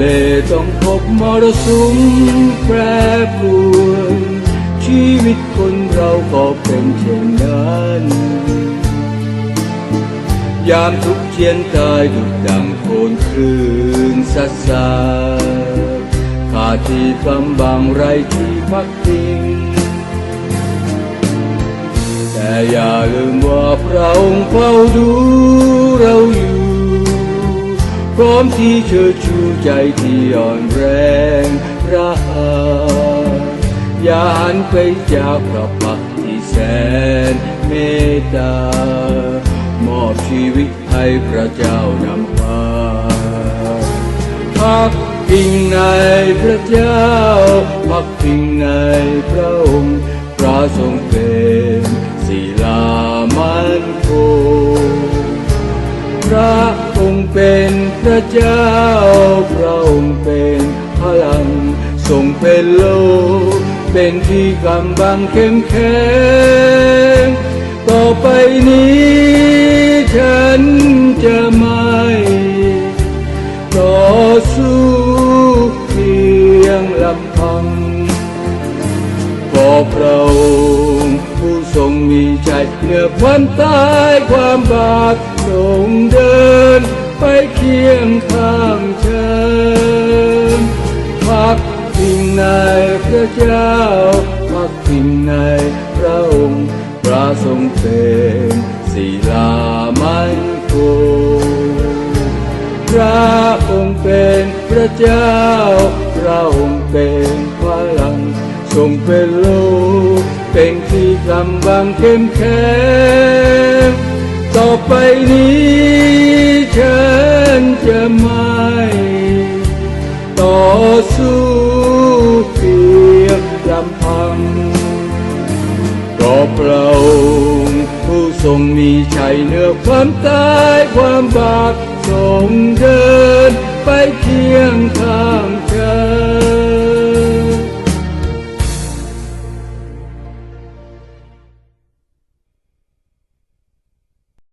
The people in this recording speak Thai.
ลต้องพบมรสุมแปรปรวนชีวิตคนเราก็เป็นเช่นนั้นยามทุกข์เทียนตายดุจดังโคนคลื่นสัสสาขาดที่กำบังไรที่พักพิง แต่อย่าลืมว่าพระองค์เฝ้าดู พร้อมที่เชิดชูใจที่อ่อนแรงระหายอย่าหันไปจากพระพักที่แสนเมตตามอบชีวิตให้พระเจ้านำพาพักพิงในพระเจ้าพักพิงในพระองค์พระทรงเป็นศิลามันคงพระ พระเจ้าพระองค์เป็นพลังทรงเป็นโลกเป็นที่กำบังเข้มแข็งต่อไปนี้ ฉันจะไม่ต่อสู้เพียงลำพังก็พระองค์ผู้ทรงมีใจเหนือความตายความบาปทรงเดิน เคียงข้างฉันพักพิงในพระเจ้าพักพิงในพระองค์พระทรงเป็นศิลามันคงพระองค์เป็นพระเจ้า พระองค์เป็นพลังทรงเป็นโลกเป็นที่กำบังเข้มแข็งต่อไปนี้ จะไม่ต่อสู้เพียงลำพังก็เปล่าผู้ทรงมีชัยเหนือความตายความบาปทรงเดินไปเคียง